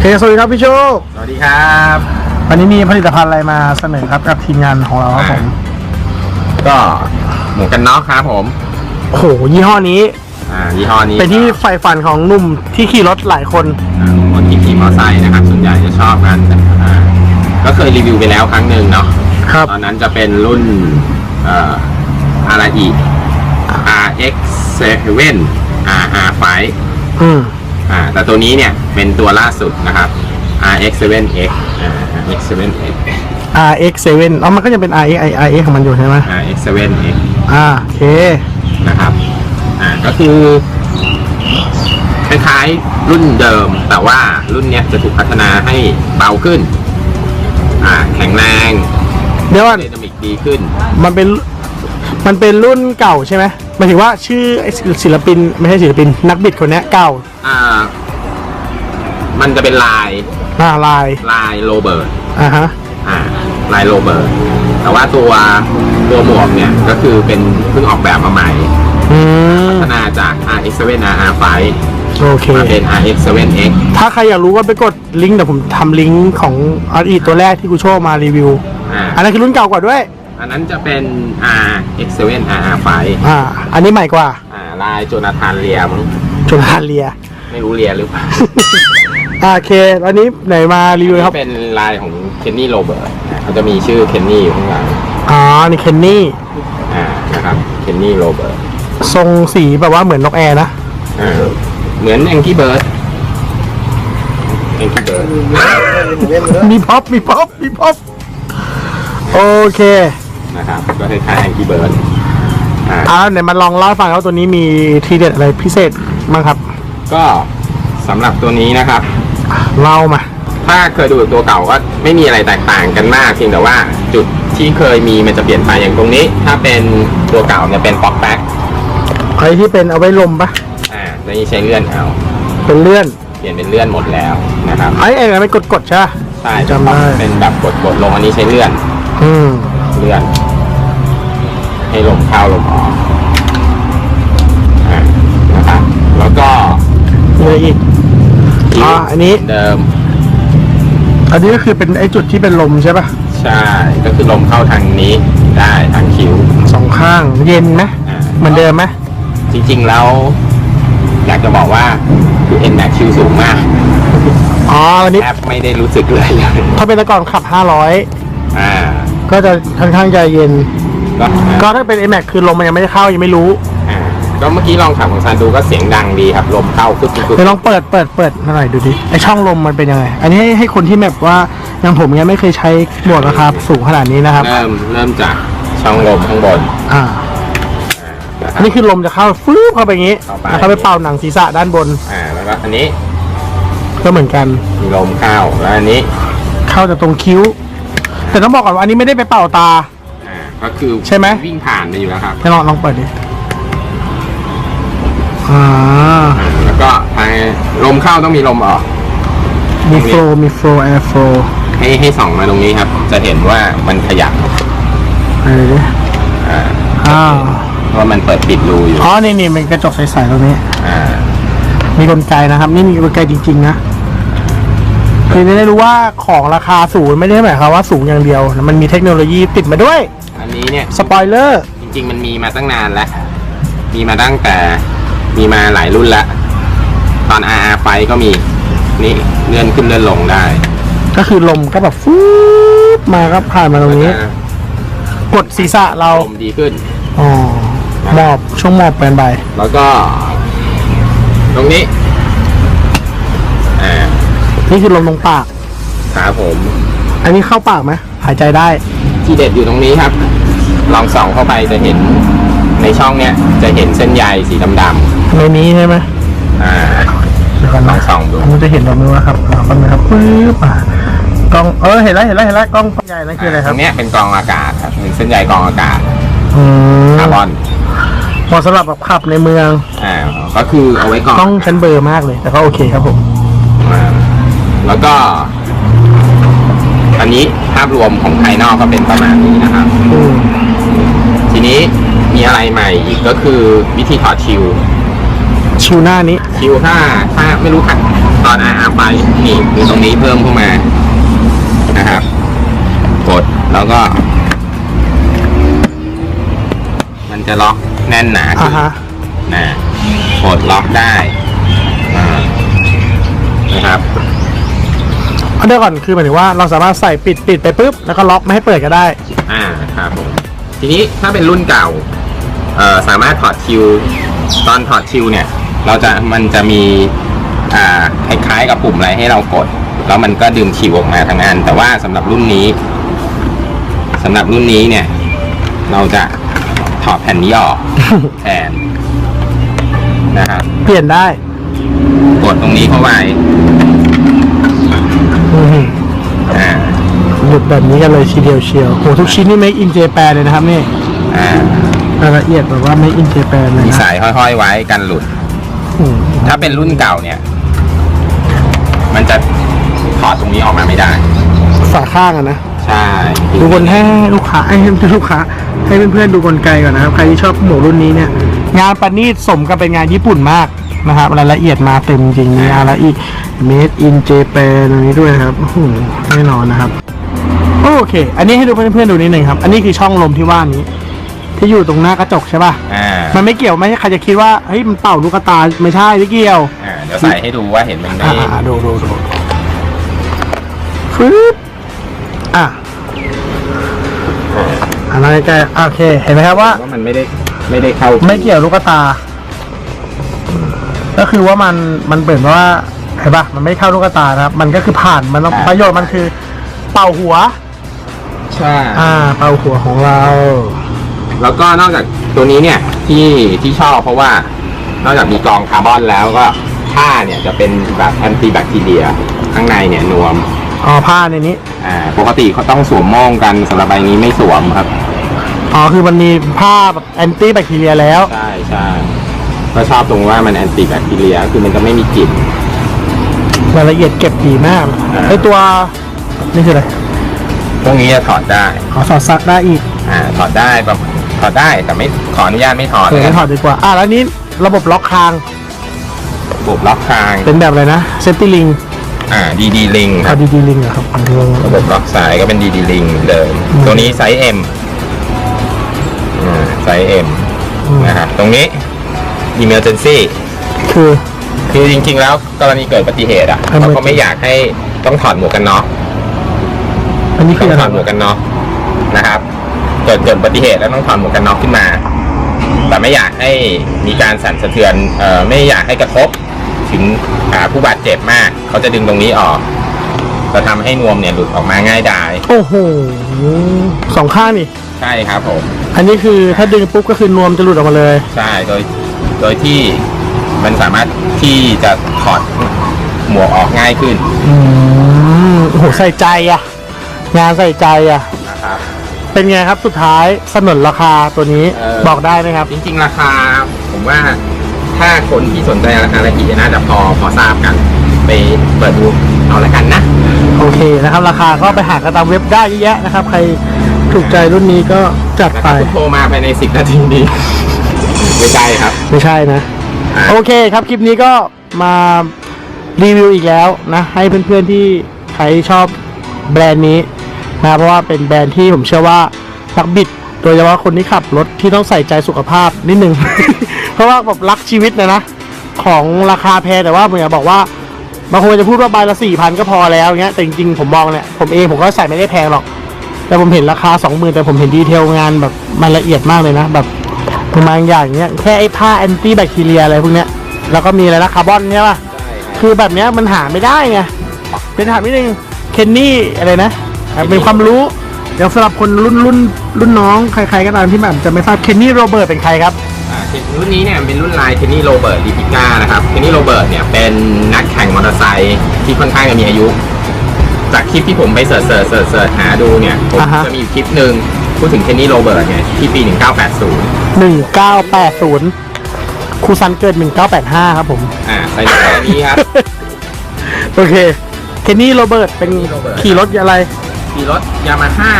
เคสวัสดีครับพี่โชคสวัสดีครับวันนี้มีผลิตภัณฑ์อะไรมาเสนอครับกับทีมงานของเราครับผม ก็หมวกกันน็อกครับผมโอ้โหยี่ห้อนี้ อ่ายี่ห้อนี้เป็นที่ใฝ่ฝันของหนุ่มที่ขี่รถหลายคนอ่าคนที่ขี่มอเตอร์ไซค์นะครับส่วนใหญ่จะชอบกันอ่าก็เคยรีวิวไปแล้วครั้งหนึ่งเนาะครับตอนนั้นจะเป็นรุ่นเอ่อ RE RX 7 RR5 อืม อ่าแต่ตัวนี้เนี่ยเป็นตัวล่าสุดนะครับ RX 7X อ่า RX 7X RX7 อ๋อมันก็จะเป็น RX RX ของมันอยู่ใช่ไหม RX 7X อ่าโอเคนะครับอ่าก็คือคล้ายๆรุ่นเดิม แต่ว่ารุ่นเนี้ยจะถูกพัฒนาให้เบาขึ้น อ่า แข็งแรงเดี๋ยวก่อนเดนามิกดีขึ้น มันเป็นมันเป็นรุ่นเก่าใช่ไหมหมายถึงว่าชื่อไอ้ศิลปินไม่ใช่ศิลปินนักบิดคนเนี้ยเก่าอ่า มันจะเป็นลายหน้าลายลายโรเบิร์ตอ่าฮะอ่าลายโรเบิร์ตแต่ว่าตัวตัวหมวกเนี่ยก็คือเป็นเพิ่งออกแบบมาใหม่อืมพัฒนาจาก RX7 RR5 โอเค มาเป็น RX7X ถ้าใครอยากรู้ก็ไปกดลิงก์เดี๋ยวผมทำลิงก์ของอาร์อีตัวแรกที่กูโชว์มารีวิว อ่าอันนั้นคือรุ่นเก่ากว่าด้วย อันนั้นจะเป็น RX7 RR5 อ่า อันนี้ใหม่กว่าอ่าลายโจนาธานเลียมั้งจนฮานเลีย ไม่รู้เลียหรือเปล่า อ่าโอเคแล้วนี้ไหนมารีวิวครับ เป็นลายของเคนนี่โรเบิร์ตเขาจะมีชื่อเคนนี่อยู่ข้างหลังอ๋อ นี่เคนนี่ อ่านะครับเคนนี่โรเบิร์ตทรงสีแบบว่าเหมือนนกแอร์นะ อ่าเหมือนแองกี้เบิร์ดแองกี้เบิร์ดมีพ็อป มีพ็อป มีพ็อป โอเค นะครับก็คล้ายๆแองกี้เบิร์ดอ่า อ่าไหนมาลองเล่าให้ฟังว่าตัวนี้มีทีเด็ดอะไรพิเศษบ้างครับ ก็สำหรับตัวนี้นะครับ เล่ามา ถ้าเคยดูตัวเก่าก็ไม่มีอะไรแตกต่างกันมากเพียงแต่ว่าจุดที่เคยมีมันจะเปลี่ยนไปอย่างตรงนี้ ถ้าเป็นตัวเก่าเนี่ยเป็นป๊อกแบ็กไอ้ที่เป็นเอาไว้ลมปะอ่าตัวนี้ใช้เลื่อนเอา เป็นเลื่อน เปลี่ยนเป็นเลื่อนหมดแล้วนะครับไอ้ไอ้นั้นเป็นกดๆใช่ปะใช่จำได้เป็นแบบกดกดๆลงอันนี้ใช้เลื่อน อืมเลื่อน ให้ลมเข้าลมออกอ่านะครับแล้วก็มีอะไรอีก อ่าอันนี้ เดิม อันนี้ก็คือเป็นไอ้จุดที่เป็นลมใช่ปะใช่ ก็คือลมเข้าทางนี้ได้ทางคิ้วสองข้างเย็นไหมอ่าเหมือนเดิมไหมจริงๆแล้ว อยากจะบอกว่าคือ N Max คิวสูงมากอ๋ออันนี้แทบไม่ได้รู้สึกเลยเลย ถ้าเป็นแตะก่อนขับ500อ่าก็จะค่อนข้างใจเย็น ก็ก็ถ้าเป็น a m a x คือลมมันยังไม่ได้เข้ายังไม่รู้อ่า ก็เมื่อกี้ลองขับของซานดูก็เสียงดังดีครับ ลมเข้าคึกคึกคึกเดี๋ยวลองเปิดเปิดเปิดหน่อยดูดิไอช่องลมมันเป็นยังไง อันนี้ให้ให้คนที่แบบว่าอย่างผมเนี่ยไม่เคยใช้หมวกราคาสูงขนาดนี้นะครับ เริ่มเริ่มจากช่องลมข้างบนอ่า นะคอัรันบ นี้คือลมจะเข้าฟื้บเข้าไปอย่างนี้เข้าไป แล้วเข้าไปเป่าหนังศีรษะด้านบนอ่าแล้วก็อันนี้ก็เหมือนกัน มีลมเข้าแล้วอันนี้เข้าจากตรงคิ้ว แต่ต้องบอกก่อนว่าอันนี้ไม่ได้ไปเป่าตา อ่าก็คือใช่ไหม วิ่งผ่านไปอยู่แล้วครับ ให้ลองลองเปิดดิ อ่าอ่าแล้วก็ทางลมเข้าต้องมีลมออก มีโฟล์มีโฟล์แอร์โฟล์ให้ให้ส่องมาตรงนี้ครับ จะเห็นว่ามันขยับอะไรดิอ่าอ่าเพราะมันเปิดปิดรูอยู่อ๋อนี่นี่เป็นกระจกใสๆตรงนี้ อ่ามีกลไกนะครับ นี่มีกลไกจริงๆนะคือจะได้รู้ว่าของราคาสูงไม่ได้หมายความว่าสูงอย่างเดียว มันมีเทคโนโลยีติดมาด้วย อันนี้เนี่ยสปอยเลอร์จริง ๆ มันมีมาตั้งนานแล้ว มีมาตั้งแต่ มีมาหลายรุ่นแล้วตอน RR ไฟก็มีนี่เลื่อนขึ้นเลื่อนลงได้ก็คือลมก็แบบฟูบมาก็ผ่านมาตรงนี้ก็จะกดศีรษะเรา ลมดีขึ้น อ๋อหมอบช่วงหมอบเป็นใบแล้วก็ ตรงนี้ อ่า นี่คือลมตรงปากขาผม อันนี้เข้าปากไหมหายใจได้ ที่เด็ดอยู่ตรงนี้ครับ ลองส่องเข้าไปจะเห็น ในช่องเนี้ยจะเห็นเส้นใยสีดำในนี้ใช่ไหมๆอ่าเดี๋ยวก่อนลอนะงส่องดูมันจะเห็นเราไหมวะครับเอาแป๊บนึงครับปึ๊บอะกล้องเออเห็นแล้วเห็นแล้วเห็นแล้วกล้องใหญ่นั่นคืออะไรคตรับรงเนี้ยเป็นกรองอากาศครับเป็นเส้นใยกรองอากาศอืมคาร์บอนเหมาะสำหรับแบบขับในเมืองอ่าก็คือเอาไว้กรองต้องชั้นเบอร์มากเลย แต่ก็โอเคครับผมอ่าแล้วก็ อันนี้ภาพรวมของภายนอกก็เป็นประมาณนี้นะครับ อืมทีนี้ มีอะไรใหม่อีกก็คือวิธีถอดชิว ชิวหน้านี้ชิวถ้าถ้าไม่รู้ขัดตอนอาอาไปนี่คือตรงนี้เพิ่มเข้ามานะครับ กดแล้วก็ มันจะล็อกแน่นหนาอ่าขึ้นฮะนะกดล็อกได้อ่านะครับ เอาเดี๋ยวก่อนคือหมายถึงว่าเราสามารถใส่ปิดปิดไปปุ๊บแล้วก็ล็อกไม่ให้เปิดก็ได้ อ่าครับผมทีนี้ถ้าเป็นรุ่นเก่าเอ่อ สามารถถอดคิว ตอนถอดคิวเนี่ย เราจะมันจะมีอ่าคล้ายๆกับปุ่มอะไรให้เรากด แล้วมันก็ดึงคิวออกมาทั้งอัน แต่ว่าสำหรับรุ่นนี้สำหรับรุ่นนี้เนี่ย เราจะถอดแผ่นนี้ออกแทนนะครับเปลี่ยนได้ กดตรงนี้เข้าไปอือหืออ่าหลุดแบบนี้กันเลยทีเดียวเชียวโหทุกชิ้นนี่ make in Japan เลยนะครับนี่ อ่า รายละเอียดแบบว่า make in Japan เลยมีนะสายห้อยๆไว้กันหลุด อืมถ้าเป็นรุ่นเก่าเนี่ย มันจะถอดตรงนี้ออกมาไม่ได้ ฝาข้างอะนะ ใช่ดูบนให้ลูกค้าให้ลูกค้า ให้เพื่อนๆดูกลไกก่อนนะครับ ใครที่ชอบหมวกรุ่นนี้เนี่ย งานประณีตสมกับเป็นงานญี่ปุ่นมากนะครับรายละเอียดมาเต็มจริงมีอะไรอีก made in Japan ตรงนี้ด้วยนะครับโอ้โหแน่นอนนะครับ โอเค อันนี้ให้ดูเพื่อนๆดูนิดหนึ่งครับ อันนี้คือช่องลมที่ว่านี้ ที่อยู่ตรงหน้ากระจกใช่ป่ะ อ่ามันไม่เกี่ยวไม่ใช่ใครจะคิดว่าเฮ้ยมันเป่าลูกตาไม่ใช่ไม่เกี่ยวอ่าเดี๋ยวใส่ให้ดูว่าเห็นมันไหมอ่าดูดูดูฟึบอะอะไรใกล้ๆอะโอเค เห็นไหมครับว่า ว่ามันไม่ได้ไม่ได้เข้าไม่เกี่ยวลูกตา ก็คือว่ามันมันเปิดว่าเห็นปะมันไม่เข้าลูกตานะครับ มันก็คือผ่านมันต้องประโยชน์มันคือ เป่าหัว ใช่ อ่า เป่าหัวของเรา แล้วก็นอกจากตัวนี้เนี่ยที่ที่ชอบเพราะว่านอกจากมีกรองคาร์บอนแล้วก็ผ้าเนี่ยจะเป็นแบบแอนตี้แบคทีเรียข้างในเนี่ยนวมอ๋อผ้าในนี้อ่าปกติเขาต้องสวมโม่งกันสำหรับใบนี้ไม่สวมครับอ๋อคือมันมีผ้าแบบแอนตี้แบคทีเรียแล้วใช่ใช่ก็ชอบตรงว่ามันแอนตี้แบคทีเรียคือมันจะไม่มีกลิ่นรายละเอียดเก็บดีมากอ่าไอตัวนี่คืออะไรพวกนี้จะถอดได้ขอสอดซักได้อีกอ่าถอดได้แบบ ถอดได้แต่ไม่ขออนุญาตไม่ถอดเออไม่ถอดดีกว่า อะแล้วนี้ระบบล็อกคางระบบล็อกคางเป็นแบบอะไรนะเซฟตี้ลิงอ่าดีดีลิงคเอารับดีดีลิงอะครับระบบล็อกสายก็เป็นดีดีลิงเลยอืมตัวนี้ไซส์ M อ่าไซส์ M อืมนะครับตรงนี้ emergency คือ คือจริงๆ แล้วกรณีเกิดอุบัติเหตุอะ Emergency เราก็ไม่อยากให้ต้องถอดหมวกกันน็อกอันนี้ต้คือองอะไรถอดหมวกกันน็อกนะครับ เกิดเกิดอุบัติเหตุแล้วต้องถอดหมวกกันน็อกขึ้นมา แต่ไม่อยากให้มีการสั่นสะเทือนเอ่อไม่อยากให้กระทบถึงอ่าผู้บาดเจ็บมาก เขาจะดึงตรงนี้ออกจะทำให้นวมเนี่ยหลุดออกมาง่ายดายโอ้โหสองข้างนี่ใช่ครับผม อันนี้คือถ้าดึงปุ๊บก็คือนวมจะหลุดออกมาเลย ใช่โดยโดยที่มันสามารถที่จะถอดหมวกออกง่ายขึ้น อืมโอ้โหใส่ใจอะงานใส่ใจอะนะครับ เป็นไงครับสุดท้ายสนนราคาตัวนี้เออ บอกได้ไหมครับ จริงๆ ราคาผมว่าถ้าคนที่สนใจราคาละเอียดน่าจะพอพอทราบกัน ไปเปิดดูเอาละกันนะ โอเคนะครับ ราคาก็ไปหากันตามเว็บได้เยอะแยะนะครับ ใครถูกใจรุ่นนี้ก็จัดนะคไปรับคุณโทรมาภายในสิบนาทีนี้ ไม่ใช่ครับ ไม่ใช่นะ อะ โอเคครับ คลิปนี้ก็มารีวิวอีกแล้วนะ ให้เพื่อนๆที่ใครชอบแบรนด์นี้ นะเพราะว่าเป็นแบรนด์ที่ผมเชื่อว่านักบิด โดยเฉพาะคนที่ขับรถที่ต้องใส่ใจสุขภาพนิดนึง เพราะว่าแบบรักชีวิตนะนะ ของราคาแพงแต่ว่าผมอยากบอกว่าบางคนจะพูดว่าใบละสี่พันก็พอแล้วเงี้ยแต่จริงๆผมมองเนี่ยผมเองผมก็ใส่ไม่ได้แพงหรอก แต่ผมเห็นราคาสองหมื่นแต่ผมเห็นดีเทลงานแบบมันละเอียดมากเลยนะแบบบางอย่างเงี้ยแค่ไอ้ผ้าแอนตี้แบคทีเรียอะไรพวกเนี้ยแล้วก็มีอะไรนะคาร์บอนใช่ป่ะคือแบบเนี้ยมันหาไม่ได้ไงเป็นถามนิดนึงเคนนี่อะไรนะอะ เป็นความรู้ เดี๋ยวสำหรับคนรุ่นรุ่นรุ่นน้องใครๆก็ตามที่แบบจะไม่ทราบเคนนี่โรเบิร์ตเป็นใครครับอ่ารุ่นนี้เนี่ยเป็นรุ่นลายเทนนี่โรเบิร์ตดีพิก้านะครับเทนนี่โรเบิร์ตเนี่ยเป็นนักแข่งมอเตอร์ไซค์ที่ค่อนข้างจะมีอายุ จากคลิปที่ผมไปเสิร์ชเสิร์ชเสิร์ชเสิร์ชหาดูเนี่ยผมอ่าฮะ จะมีอยู่คลิปหนึ่งพูดถึงเทนนี่โรเบิร์ตเนี่ยที่ปี 1980หนึ่งเก้าแปดศูนย์ครูซันเกิดหนึ่งเก้าแปดห้าครับผม อ่าใส่ในตัวนี้ครับ โอเค เคนนี่โรเบิร์ตเป็น Kenny Roberts ขี่รถอะไร ขี่รถยามาฮ่า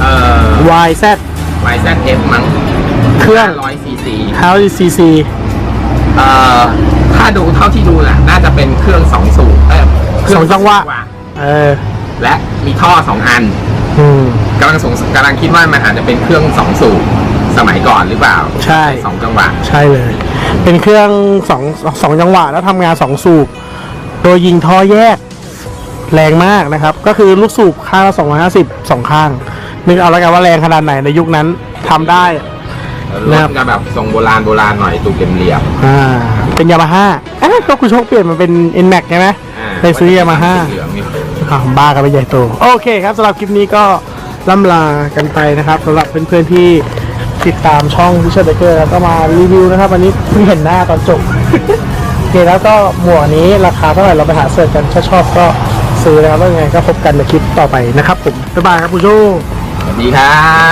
เอ่อ YZ YZF มั้งเครื่อง 100ซีซี How CC เอ่อ ถ้าดูเท่าที่ดูน่ะ น่าจะเป็นเครื่อง2สูสองจังหวะ เออและมีท่อสองอันอืม กำลังสงกำลังคิดว่ามันอาจจะเป็นเครื่องสองสูบสมัยก่อนหรือเปล่าใช่ สองจังหวะ ใช่เลย เป็นเครื่องสองสองจังหวะแล้วทำงานสองสูบ โดยยิงท่อแยก แรงมากนะครับ ก็คือลูกสูบข้างละ250สองข้าง นึกเอาแล้วกันว่าแรงขนาดไหนในยุคนั้นทำได้รนะคถรับจะแบบทรงโบราณโบราณหน่อยตูกเหลี่ยมอ่า เป็นยามาฮ่าเอ๊ะก็คุณโชคเปลี่ยนมาเป็น n m a x ใช่ไหมๆอ่าไปซื้อยามาฮ่าเหลืองนี่อะบ้ากันไปใหญ่โต โอเคครับสำหรับคลิปนี้ก็ล่ำลากันไปนะครับสำหรับเพื่อนๆที่ติดตามช่องพิเชอร์เบเกอร์แล้วก็มารีวิวนะครับวันนี้เพิ่งเห็นหน้าตอนจบโอเคแล้วก็หมวกนี้ราคาเท่าไหร่เราไปหาเสิร์ชกันถ้าชอบก็ ซื้อแล้วยังไงก็พบกันในคลิปต่อไปนะครับผมบ๊ายบายครับผู้โชคสวัสดีครับ